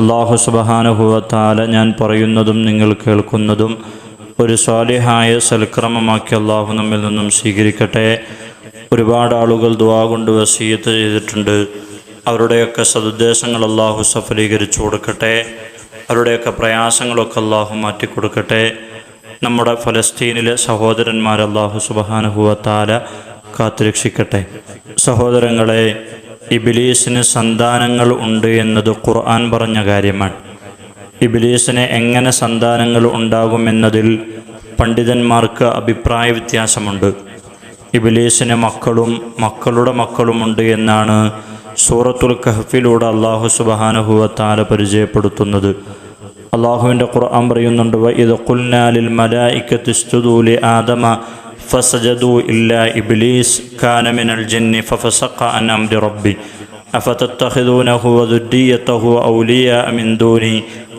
അള്ളാഹു സുബഹാനുഭവത്താല ഞാൻ പറയുന്നതും നിങ്ങൾ കേൾക്കുന്നതും ഒരു സ്വാലിഹായ സൽക്രമമാക്കി അള്ളാഹു നമ്മിൽ നിന്നും സ്വീകരിക്കട്ടെ. ഒരുപാട് ആളുകൾ ദുവാ കൊണ്ട് വസീയത്ത് ചെയ്തിട്ടുണ്ട്. അവരുടെയൊക്കെ സതുദ്ദേശങ്ങൾ അള്ളാഹു സഫലീകരിച്ചു കൊടുക്കട്ടെ. അവരുടെയൊക്കെ പ്രയാസങ്ങളൊക്കെ അള്ളാഹു മാറ്റിക്കൊടുക്കട്ടെ നമ്മുടെ ഫലസ്തീനിലെ സഹോദരന്മാർ അള്ളാഹു സുബഹാനുഭവത്താല കാത്തുരക്ഷിക്കട്ടെ. സഹോദരങ്ങളെ ഇബിലീസിന് സന്താനങ്ങൾ ഉണ്ട് എന്നത് ഖുർആൻ പറഞ്ഞ കാര്യമാണ്. ഇബിലീസിന് എങ്ങനെ സന്താനങ്ങൾ ഉണ്ടാകുമെന്നതിൽ പണ്ഡിതന്മാർക്ക് അഭിപ്രായ വ്യത്യാസമുണ്ട്. ഇബിലീസിന് മക്കളും മക്കളുടെ മക്കളുമുണ്ട് എന്നാണ് സൂറത്തുൽ കഹഫിലൂടെ അള്ളാഹു സുബഹാനുഹുവത്താല പരിചയപ്പെടുത്തുന്നത്. അള്ളാഹുവിന്റെ ഖുർആൻ പറയുന്നുണ്ട് "വ ഇത് കുൽനാലിൽ മലായിക്കത്ത് ആദമ ഫസജദു إلا ഇബ്ലീസ് കാന മിനൽ ജിന്നി ഫഫസഖ عن أمر റബ്ബി أفتتخذونه وذريته أولياء من ദൂനി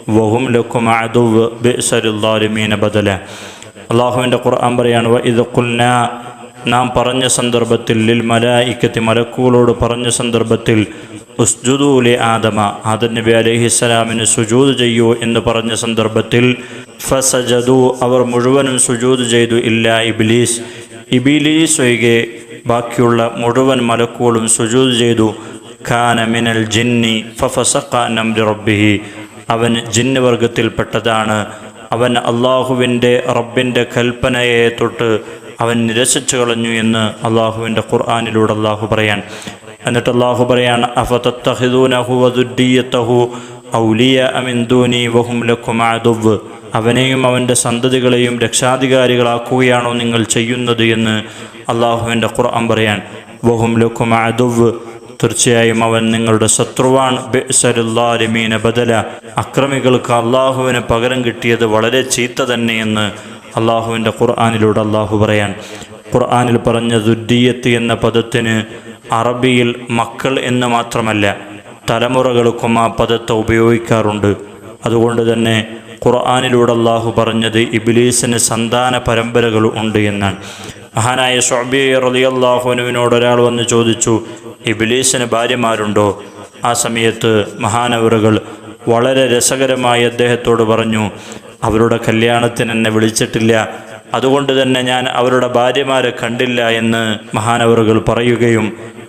വഹും ലക്കും عدو بئس للظالمين ബദല അള്ളാഹുവിന്റെ ഖുർആൻ പറയാണ് "വ ഇത് കുൽന നാം പറഞ്ഞ സന്ദർഭത്തിൽ ലിൽ മലായിക്കത്തി മലക്കുകളോട് പറഞ്ഞ സന്ദർഭത്തിൽ ഉസ്ജുദൂലി ആദമ ആദം നബി അലഹിസ്സലാമിന് സുജൂദ് ചെയ്യൂ എന്ന് പറഞ്ഞ സന്ദർഭത്തിൽ ഫസജദു അവർ മുഴുവനും സുജൂദ് ചെയ്തു. ഇല്ല ഇബിലീസ്. ഇബിലീസ് ഒഴികെ ബാക്കിയുള്ള മുഴുവൻ മലക്കുകളും സുജൂദ് ചെയ്തു. ഖാന മിനൽ ജിന്നി ഫഫസഖ നംരി റബ്ബിഹി. അവൻ ജിന്ന് വർഗത്തിൽപ്പെട്ടതാണ്. അവൻ അള്ളാഹുവിന്റെ റബ്ബിന്റെ കൽപ്പനയെ തൊട്ട് അവൻ നിരസിച്ചു കളഞ്ഞു എന്ന് അള്ളാഹുവിന്റെ ഖുർആാനിലൂടെ അള്ളാഹു പറയാൻ. എന്നിട്ട് അള്ളാഹു പറയാൻ അഫതത്തഹിദൂനഹു വദുദ്ദീയത്തഹു. ഔലിയ അമിന്ദൂനി വഹും അദുവ്. അവനെയും അവന്റെ സന്തതികളെയും രക്ഷാധികാരികളാക്കുകയാണോ നിങ്ങൾ ചെയ്യുന്നത് എന്ന് അള്ളാഹുവിന്റെ ഖുർആൻ പറയാൻ. വഹും അദുവ്. തീർച്ചയായും അവൻ നിങ്ങളുടെ ശത്രുവാൻ ബെസലുല്ലാലിമീന ബദല. അക്രമികൾക്ക് അള്ളാഹുവിന് പകരം കിട്ടിയത് വളരെ ചീത്ത തന്നെയെന്ന് അള്ളാഹുവിന്റെ ഖുർആാനിലൂടെ അള്ളാഹു പറയാൻ. ഖുർആാനിൽ പറഞ്ഞ ദുദ്ദീയത്ത് എന്ന പദത്തിന് അറബിയിൽ മക്കൾ എന്ന് മാത്രമല്ല തലമുറകൾക്കും ആ പദത്തെ ഉപയോഗിക്കാറുണ്ട്. അതുകൊണ്ട് തന്നെ ഖുർആാനിലൂടെ അള്ളാഹു പറഞ്ഞത് ഇബിലീസിന് സന്താന പരമ്പരകൾ ഉണ്ട് എന്നാണ്. മഹാനായ ഷൊബി റലിയല്ലാഹുനുവിനോട് ഒരാൾ വന്ന് ചോദിച്ചു ഇബിലീസിന് ഭാര്യമാരുണ്ടോ? ആ സമയത്ത് മഹാനവറുകൾ വളരെ രസകരമായി അദ്ദേഹത്തോട് പറഞ്ഞു അവരുടെ കല്യാണത്തിന് എന്നെ വിളിച്ചിട്ടില്ല. അതുകൊണ്ട് തന്നെ ഞാൻ അവരുടെ ഭാര്യമാരെ കണ്ടില്ല എന്ന് മഹാനവറുകൾ പറയുകയും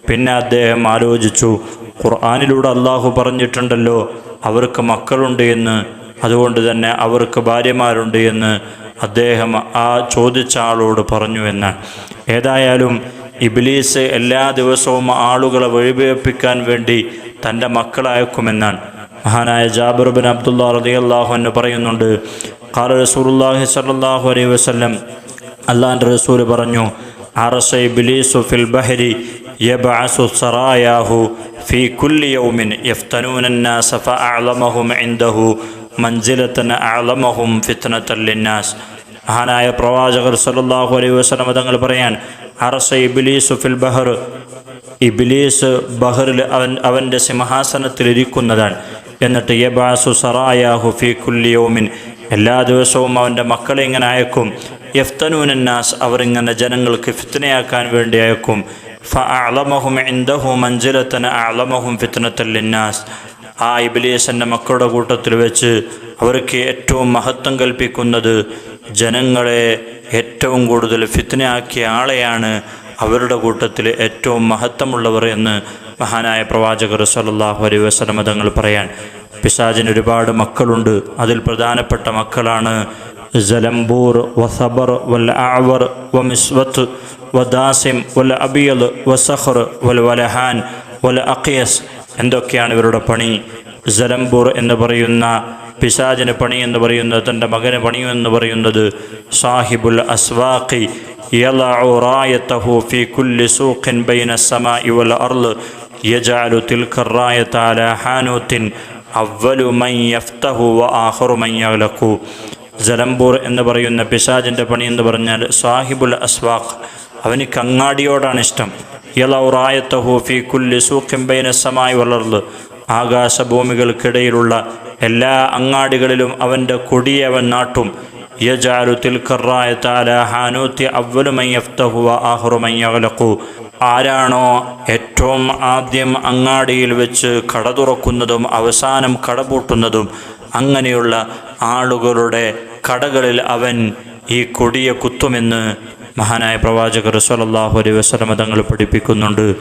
പിന്നെ അദ്ദേഹം ആലോചിച്ചു ഖുർആാനിലൂടെ അള്ളാഹു പറഞ്ഞിട്ടുണ്ടല്ലോ അവർക്ക് മക്കളുണ്ട് എന്ന്. അതുകൊണ്ട് തന്നെ അവർക്ക് ഭാര്യമാരുണ്ട് എന്ന് അദ്ദേഹം ആ ചോദിച്ച ആളോട് പറഞ്ഞു എന്ന്. ഏതായാലും ഇബിലീസ് എല്ലാ ദിവസവും ആളുകളെ വഴിപേപ്പിക്കാൻ വേണ്ടി തന്റെ മക്കളയക്കുമെന്നാണ്. മഹാനായ ജാബിർ ബിൻ അബ്ദുള്ള റതി അള്ളാഹു എന്ന് പറയുന്നുണ്ട് ഖാല റസൂലുള്ളാഹി സ്വല്ലല്ലാഹു അലൈഹി വസ്ലം അള്ളാഹിന്റെ റസൂൽ പറഞ്ഞു അറസൈ ഇബ്ലീസു ഫിൽ ബഹരി യബ്അസു സറായാഹു ഫീ കുല്ലി യൗമിൻ യഫ്തനൂന الناس فأعلمهم عنده മഞ്ജിലത്തൻ അളമഹും ഫിത്നത്തൻ ലിന്നാസ് മഹാനായ പ്രവാചകർ സല്ലല്ലാഹു അലൈഹി വസല്ലം തങ്ങൾ പറയാൻ അറസ ഇബ്ലീസു ഫിൽ ബഹർ ഇബിലീസ് ബഹറിൽ അവൻ അവൻ്റെ സിംഹാസനത്തിൽ ഇരിക്കുന്നതാണ് എന്നിട്ട് യബാസു സറായാഹു ഫി കുല്ലിയോമിൻ എല്ലാ ദിവസവും അവൻ്റെ മക്കളെ ഇങ്ങനെ അയക്കും യഫ്തനൂനന്നാസ് അവർ ഇങ്ങനെ ജനങ്ങൾക്ക് ഫിത്നയാക്കാൻ വേണ്ടി അയക്കും ഫ അളമഹും ഇന്ദഹു മഞ്ജിലത്തൻ അളമഹും ഫിത്നത്തല്ലിന്നാസ് ആ ഇബിലീസിന്റെ മക്കളുടെ കൂട്ടത്തിൽ വെച്ച് അവർക്ക് ഏറ്റവും മഹത്വം കൽപ്പിക്കുന്നത് ജനങ്ങളെ ഏറ്റവും കൂടുതൽ ഫിത്നയാക്കിയ ആളെയാണ് അവരുടെ കൂട്ടത്തിൽ ഏറ്റവും മഹത്വമുള്ളവർ എന്ന് മഹാനായ പ്രവാചകർ സല്ലല്ലാഹു അലൈഹി വസല്ലമ തങ്ങൾ പറയാൻ. പിശാജിന് ഒരുപാട് മക്കളുണ്ട്. അതിൽ പ്രധാനപ്പെട്ട മക്കളാണ്. ജലംബൂർ വസബർ വൽ ആവർ വ മിസ്വത്ത് വദാസിം വൽ അബിയൽ വസഖർ വൽ വലഹാൻ വൽ അഖിയസ് എന്തൊക്കെയാണ് ഇവരുടെ പണി ജലംബൂർ എന്ന് പറയുന്ന പിശാജിന് പണി എന്ന് പറയുന്നത് തൻ്റെ മകന് പണിയെന്ന് പറയുന്നത് സാഹിബുൽ അസ്വാഖി يضع رايته في كل سوق بين السماء والأرض يجعل تلك الراية على حانوت അവലു മൻ യഫ്തഹു വ ആഖറു മൻ യഗ്ലഖു ജലംപൂർ എന്ന് പറയുന്ന പിശാജിൻ്റെ പണി എന്ന് പറഞ്ഞാൽ സാഹിബുൽ അസ്വാഖ് അവനിക്ക് കങ്ങാടിയോടാണ് ഇഷ്ടം. യലൗറായത്ത ഹൂഫി കുല്ലി സൂക്കിംബൈനസമായി വളർന്ന് ആകാശഭൂമികൾക്കിടയിലുള്ള എല്ലാ അങ്ങാടികളിലും അവന്റെ കൊടിയെ അവൻ നാട്ടും. യജാലു തിൽക്കറായ താല ഹാനൂത്തി അവലുമയ്യഫ്തഹുവ ആഹുറുമയ്യകലക്കു ആരാണോ ഏറ്റവും ആദ്യം അങ്ങാടിയിൽ വെച്ച് കട തുറക്കുന്നതും അവസാനം കടപൂട്ടുന്നതും അങ്ങനെയുള്ള ആളുകളുടെ കടകളിൽ അവൻ ഈ കൊടിയെ കുത്തുമെന്ന് മഹാനായ പ്രവാചകർ സലല്ലാഹു അലൈ വസ്ലമ തങ്ങൾ പഠിപ്പിക്കുന്നുണ്ട്.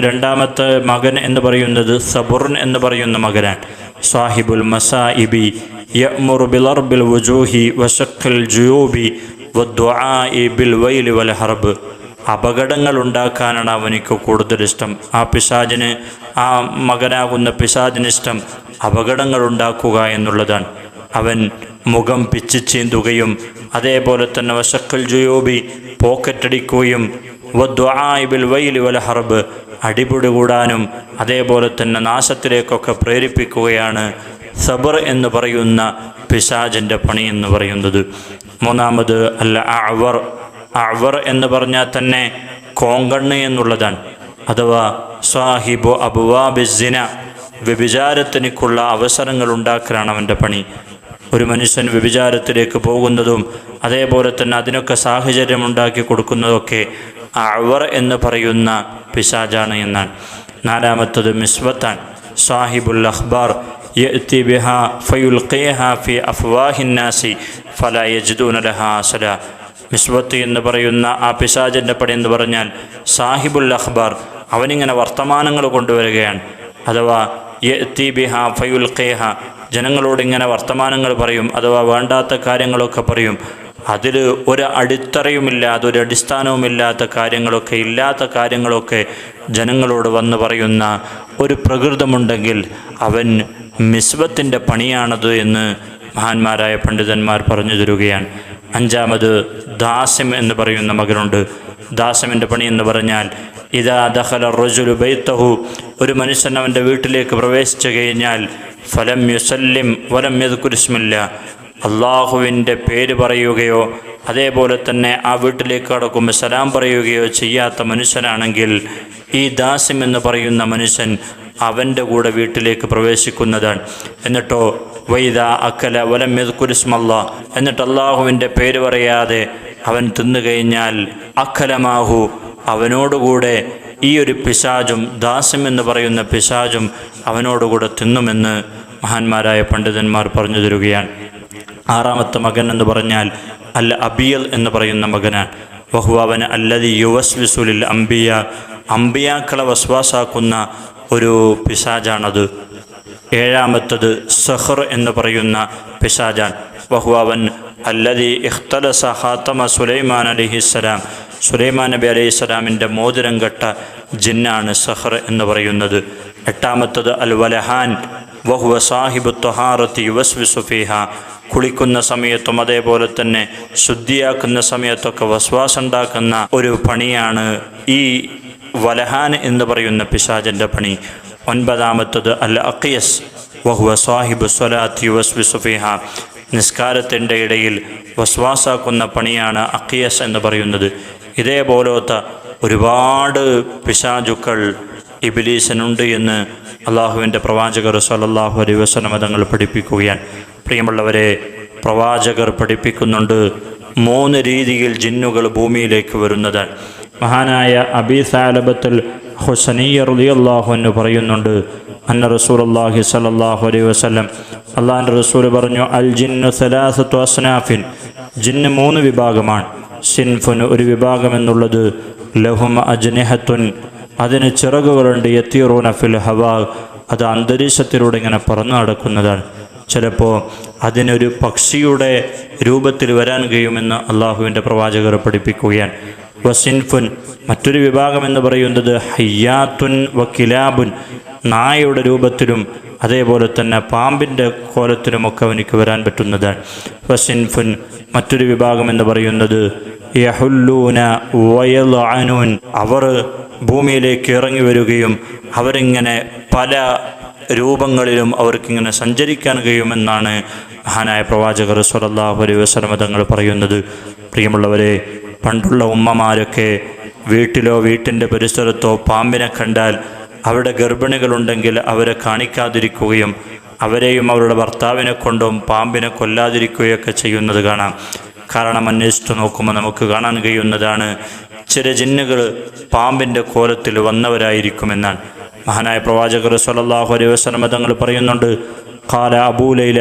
രണ്ടാമത്തെ മകൻ എന്ന് പറയുന്നത് സബുർൻ എന്ന് പറയുന്ന മകനാണ്. സാഹിബുൽ മസാഇബി വുജൂഹി വശഖിൽ ജുയൂബി വദ്ദുആഇ ബിൽ വൈലി വൽ ഹർബ്. അപകടങ്ങൾ ഉണ്ടാക്കാനാണ് അവനിക്ക് കൂടുതൽ ഇഷ്ടം. ആ പിശാചിന് ആ മകനാകുന്ന പിശാജിന് ഇഷ്ടം അപകടങ്ങൾ ഉണ്ടാക്കുക എന്നുള്ളതാണ്. അവൻ മുഖം പിച്ച് ചീന്തുകയും അതേപോലെ തന്നെ വശക്കൽ ജുയോബി പോക്കറ്റടിക്കുകയും വദ്വായിബിൽ വൈലി വല ഹർബ് അടിപിടി കൂടാനും അതേപോലെ തന്നെ നാശത്തിലേക്കൊക്കെ പ്രേരിപ്പിക്കുകയാണ് സബർ എന്ന് പറയുന്ന പിശാജിന്റെ പണി എന്ന് പറയുന്നത്. മൂന്നാമത് അല്ല അവർ അവർ എന്ന് പറഞ്ഞാൽ തന്നെ കോങ്കണ്ണ് എന്നുള്ളതാണ്. അഥവാ സാഹിബു അബുവാബിസിന വ്യഭിചാരത്തിനുള്ള അവസരങ്ങൾ ഉണ്ടാക്കലാണ് അവന്റെ പണി. ഒരു മനുഷ്യൻ വ്യഭിചാരത്തിലേക്ക് പോകുന്നതും അതേപോലെ തന്നെ അതിനൊക്കെ സാഹചര്യം ഉണ്ടാക്കി കൊടുക്കുന്നതൊക്കെ അവർ എന്ന് പറയുന്ന പിശാജാണ് എന്നാണ് നാലാമത്തത് മിസ്വത്താൻ സാഹിബുൽ അഖ്ബാർ يأتي بها فيلقيها في أفواه الناس فلا يجدون لها أصلا മിസ്വത്ത് എന്ന് പറയുന്ന ആ പിശാചൻ്റെ പടി എന്ന് പറഞ്ഞാൽ സാഹിബുൽ അഖ്ബാർ അവനിങ്ങനെ വർത്തമാനങ്ങൾ കൊണ്ടുവരികയാണ് അഥവാ യത്തി ബിഹ ഫയുൽ ഖേഹ ജനങ്ങളോട് ഇങ്ങനെ വർത്തമാനങ്ങൾ പറയും അഥവാ വേണ്ടാത്ത കാര്യങ്ങളൊക്കെ പറയും. അതിൽ ഒരു അടിത്തറയുമില്ല ഒരു അടിസ്ഥാനവുമില്ലാത്ത കാര്യങ്ങളൊക്കെ ഇല്ലാത്ത കാര്യങ്ങളൊക്കെ ജനങ്ങളോട് വന്ന് പറയുന്ന ഒരു പ്രകൃതമുണ്ടെങ്കിൽ അവൻ മിസ്ബത്തിന്റെ പണിയാണത് എന്ന് മഹാന്മാരായ പണ്ഡിതന്മാർ പറഞ്ഞു തരുകയാണ്. അഞ്ചാമത് ദാസ്യം എന്ന് പറയുന്ന മകനുണ്ട്. ദാസിമിന്റെ പണി എന്ന് പറഞ്ഞാൽ ഇതാ ദഹല റജുലു ബൈത്തഹു ഒരു മനുഷ്യൻ അവന്റെ വീട്ടിലേക്ക് പ്രവേശിച്ചു കഴിഞ്ഞാൽ ഫലം യുസല്ലിം വലം യദ്കുരിസ്മില്ല അള്ളാഹുവിന്റെ പേര് പറയുകയോ അതേപോലെ തന്നെ ആ വീട്ടിലേക്ക് കടക്കുമ്പോൾ സലാം പറയുകയോ ചെയ്യാത്ത മനുഷ്യനാണെങ്കിൽ ഈ ദാസ്യം എന്ന് പറയുന്ന മനുഷ്യൻ അവന്റെ കൂടെ വീട്ടിലേക്ക് പ്രവേശിക്കുന്നതാണ്. എന്നിട്ടോ വൈദ അക്കല വലം യദ്കുരിസ്മല്ല എന്നിട്ട് അള്ളാഹുവിന്റെ പേര് പറയാതെ അവൻ തിന്നുകഴിഞ്ഞാൽ അക്കലമാഹു അവനോടുകൂടെ ഈ ഒരു പിശാചും ദാസ്യം എന്ന് പറയുന്ന പിശാചും അവനോടുകൂടെ തിന്നുമെന്ന് മഹാന്മാരായ പണ്ഡിതന്മാർ പറഞ്ഞു തരുകയാണ്. ആറാമത്തെ മകൻ എന്ന് പറഞ്ഞാൽ അല്ല അബിയൽ എന്ന് പറയുന്ന മകനാണ്. ബഹുവാവന് അല്ലതി യുവസ് വിസുലിൽ അംബിയ. അംബിയാക്കളെ വസ്വാസാക്കുന്ന ഒരു പിശാജാണത് ഏഴാമത്തത് സഹർ എന്ന് പറയുന്ന പിശാജാൻ വഹു അവൻ അല്ലതി ഇഖ്തലസ ഹാത്തമ സുലൈമാൻ അലിഹിസ്സലാം സുലൈമാൻ നബി അലൈഹി സ്വലാമിന്റെ മോതിരം കെട്ട ജിന്നാണ് സഹർ എന്ന് പറയുന്നത്. എട്ടാമത്തത് അൽ വലഹാൻ വഹുവ സാഹിബ് തൊഹാറത്ത് യുവസ് ഫീഹ. കുളിക്കുന്ന സമയത്തും അതേപോലെ തന്നെ ശുദ്ധിയാക്കുന്ന സമയത്തൊക്കെ വസ്വാസുണ്ടാക്കുന്ന ഒരു പണിയാണ് ഈ വലഹാൻ എന്ന് പറയുന്ന പിശാചന്റെ പണി. ഒൻപതാമത്തത് അൽ അക്കിയസ് വഹുവ സാഹിബ് സ്വലാത്ത് യുവസ് ഫീഹ. നിസ്കാരത്തിന്റെ ഇടയിൽ വസ്വാസാക്കുന്ന പണിയാണ് അക്കിയസ് എന്ന് പറയുന്നത്. ഇതേപോലത്തെ ഒരുപാട് പിശാചുക്കൾ ഇബിലീസിനുണ്ട് എന്ന് അള്ളാഹുവിന്റെ പ്രവാചകർ സലല്ലാഹു വസല്ലം തങ്ങൾ പഠിപ്പിക്കുകയാണ്. പ്രിയമുള്ളവരെ പ്രവാചകർ പഠിപ്പിക്കുന്നുണ്ട് മൂന്ന് രീതിയിൽ ജിന്നുകൾ ഭൂമിയിലേക്ക് വരുന്നത് മഹാനായ അബി സാലബത്തുൽ ഹുസനിയ റളിയല്ലാഹു എന്ന് പറയുന്നുണ്ട് അന്ന റസൂലുള്ളാഹി സ്വല്ലല്ലാഹു അലൈഹി വസല്ലം അള്ളാഹിന്റെ റസൂൽ പറഞ്ഞു അൽ ജിന്നു സലാസത്തു അസ്നാഫിൻ. ജിന്ന് മൂന്ന് വിഭാഗമാണ്. സിൻഫുൻ ഒരു വിഭാഗം എന്നുള്ളത് ലഹും അജ്നഹത്തുൻ. അതിന് ചിറകുകളുണ്ട് യത്തീറൂന ഫിൽ ഹവാ. അത് അന്തരീക്ഷത്തിലൂടെ ഇങ്ങനെ പറന്നു നടക്കുന്നതാണ്. ചിലപ്പോൾ അതിനൊരു പക്ഷിയുടെ രൂപത്തിൽ വരാൻ കഴിയുമെന്ന് അള്ളാഹുവിന്റെ പ്രവാചകർ പഠിപ്പിക്കുകയാണ്. വസിൻഫുൻ മറ്റൊരു വിഭാഗം എന്ന് പറയുന്നത് ഹയ്യാത്തുൻ വ കിലാബുൻ നായയുടെ രൂപത്തിലും അതേപോലെ തന്നെ പാമ്പിന്റെ കോലത്തിലുമൊക്കെ അവനിക്ക് വരാൻ പറ്റുന്നതാണ് വസിൻഫുൻ മറ്റൊരു വിഭാഗം എന്ന് പറയുന്നത് യഹുല്ലൂന വയലഅനൂൻ. അവർ ഭൂമിയിലേക്ക് ഇറങ്ങി വരികയും അവരിങ്ങനെ പല രൂപങ്ങളിലും അവർക്കിങ്ങനെ സഞ്ചരിക്കാൻ കഴിയുമെന്നാണ് മഹാനായ പ്രവാചകർ സ്വലല്ലാഹു അലൈഹി വസല്ലമ തങ്ങൾ പറയുന്നത്. പ്രിയമുള്ളവരെ പണ്ടുള്ള ഉമ്മമാരൊക്കെ വീട്ടിലോ വീട്ടിന്റെ പരിസരത്തോ പാമ്പിനെ കണ്ടാൽ അവിടെ ഗർഭിണികളുണ്ടെങ്കിൽ അവരെ കാണിക്കാതിരിക്കുകയും അവരെയും അവരുടെ ഭർത്താവിനെ കൊണ്ടും പാമ്പിനെ കൊല്ലാതിരിക്കുകയൊക്കെ ചെയ്യുന്നത് കാണാം. കാരണം അന്വേഷിച്ചു നോക്കുമ്പോൾ നമുക്ക് കാണാൻ കഴിയുന്നതാണ് ചില ജിന്നുകൾ പാമ്പിന്റെ കോലത്തിൽ വന്നവരായിരിക്കുമെന്നാണ്. മഹാനായ പ്രവാചകർ സലല്ലാഹു അലൈഹി വസ്ലം തങ്ങൾ പറയുന്നുണ്ട് കാല അബൂലൈല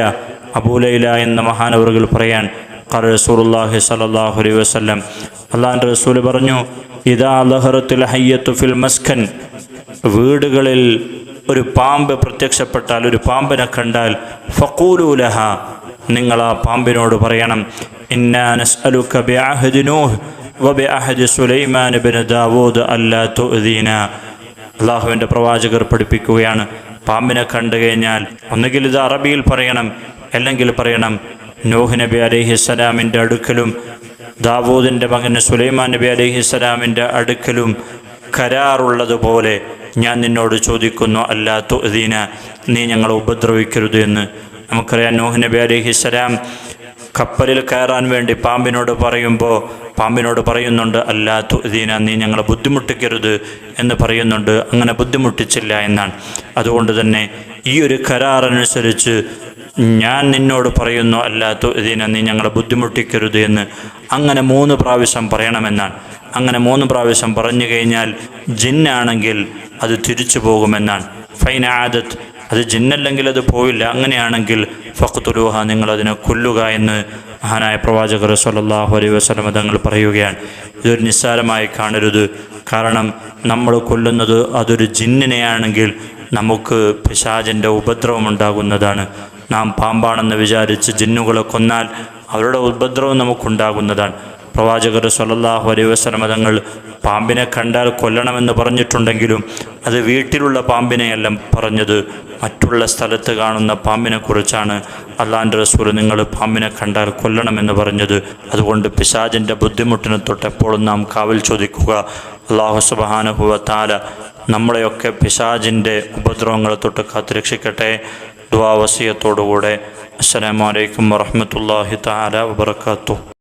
അബൂലൈല എന്ന മഹാനവറുകൾ പറയാൻ കാല റസൂലുള്ളാഹി സ്വല്ലല്ലാഹു അലൈഹി വസല്ലം അള്ളാഹിന്റെ റസൂൽ പറഞ്ഞു ഇദാ ലഹറത്തുൽ ഹയ്യത്തു ഫിൽ മസ്കൻ. വീടുകളിൽ ഒരു പാമ്പ് പ്രത്യക്ഷപ്പെട്ടാൽ ഒരു പാമ്പിനെ കണ്ടാൽ ഫക്കൂലൂലഹ നിങ്ങൾ ആ പാമ്പിനോട് പറയണം ഇന്നാ നസ്അലുക ബിഅഹദി നൂഹ് വബിഅഹദി സുലൈമാൻ ബിൻ ദാവൂദ് അല്ലാ തുഅദീന. അള്ളാഹുവിന്റെ പ്രവാചകർ പഠിപ്പിക്കുകയാണ് പാമ്പിനെ കണ്ടു കഴിഞ്ഞാൽ ഒന്നുകിൽ ഇത് അറബിയിൽ പറയണം അല്ലെങ്കിൽ പറയണം നൂഹ് നബി അലൈഹിസ്സലാമിന്റെ അടുക്കലും ദാവൂദിന്റെ മകന് സുലൈമാൻ നബി അലഹിസ്സലാമിന്റെ അടുക്കലും കരാറുള്ളതുപോലെ ഞാൻ നിന്നോട് ചോദിക്കുന്നു അല്ലാ തുഅദീന നീ ഞങ്ങളെ ഉപദ്രവിക്കരുത് എന്ന്. നമുക്കറിയാം നൂഹ് നബി അലൈഹിസ്സലാം കപ്പലിൽ കയറാൻ വേണ്ടി പാമ്പിനോട് പറയുമ്പോൾ പാമ്പിനോട് പറയുന്നുണ്ട് അല്ലാ തുഅദീന നീ ഞങ്ങളെ ബുദ്ധിമുട്ടിക്കരുത് എന്ന് പറയുന്നുണ്ട്. അങ്ങനെ ബുദ്ധിമുട്ടിച്ചില്ല എന്നാണ്. അതുകൊണ്ട് തന്നെ ഈ ഒരു കരാറനുസരിച്ച് ഞാൻ നിന്നോട് പറയുന്നു അല്ലാത്ത ഇതിനെ നീ ഞങ്ങളെ ബുദ്ധിമുട്ടിക്കരുത് എന്ന്. അങ്ങനെ മൂന്ന് പ്രാവശ്യം പറയണമെന്നാണ്. അങ്ങനെ മൂന്ന് പ്രാവശ്യം പറഞ്ഞു കഴിഞ്ഞാൽ ജിന്നാണെങ്കിൽ അത് തിരിച്ചു പോകുമെന്നാണ്. ഫൈൻ ആദത്ത് അത് ജിന്നല്ലെങ്കിൽ അത് പോയില്ല അങ്ങനെയാണെങ്കിൽ ഫഖ്തുലൂഹ നിങ്ങൾ അതിനെ കൊല്ലുക എന്ന് മഹാനായ പ്രവാചകർ സല്ലല്ലാഹു അലൈഹി വസല്ലമ തങ്ങൾ പറയുകയാണ്. ഇതൊരു നിസ്സാരമായി കാണരുത്. കാരണം നമ്മൾ കൊല്ലുന്നത് അതൊരു ജിന്നിനെയാണെങ്കിൽ നമുക്ക് പിശാചിന്റെ ഉപദ്രവം ഉണ്ടാകുന്നതാണ്. നാം പാമ്പാണെന്ന് വിചാരിച്ച് ജിന്നുകളെ കൊന്നാൽ അവരുടെ ഉപദ്രവം നമുക്കുണ്ടാകുന്നതാണ്. പ്രവാചകർ സ്വലല്ലാഹു അലൈഹി വസല്ലമ തങ്ങൾ പാമ്പിനെ കണ്ടാൽ കൊല്ലണമെന്ന് പറഞ്ഞിട്ടുണ്ടെങ്കിലും അത് വീട്ടിലുള്ള പാമ്പിനെയല്ല പറഞ്ഞത്. മറ്റുള്ള സ്ഥലത്ത് കാണുന്ന പാമ്പിനെക്കുറിച്ചാണ് അള്ളാന്റെ റസൂൽ നിങ്ങൾ പാമ്പിനെ കണ്ടാൽ കൊല്ലണമെന്ന് പറഞ്ഞത്. അതുകൊണ്ട് പിശാജിന്റെ ബുദ്ധിമുട്ടിനെ തൊട്ട് എപ്പോഴും നാം കാവൽ ചോദിക്കുക. അള്ളാഹു സുബാനുഭവ താല നമ്മളെയൊക്കെ പിശാജിന്റെ ഉപദ്രവങ്ങളെ തൊട്ട് കാത്തുരക്ഷിക്കട്ടെ. ദുവാവസിയത്തോടുകൂടെ അസ്സലാമലൈക്കും വറഹമത്തല്ലാഹി താല വബർക്കാത്തു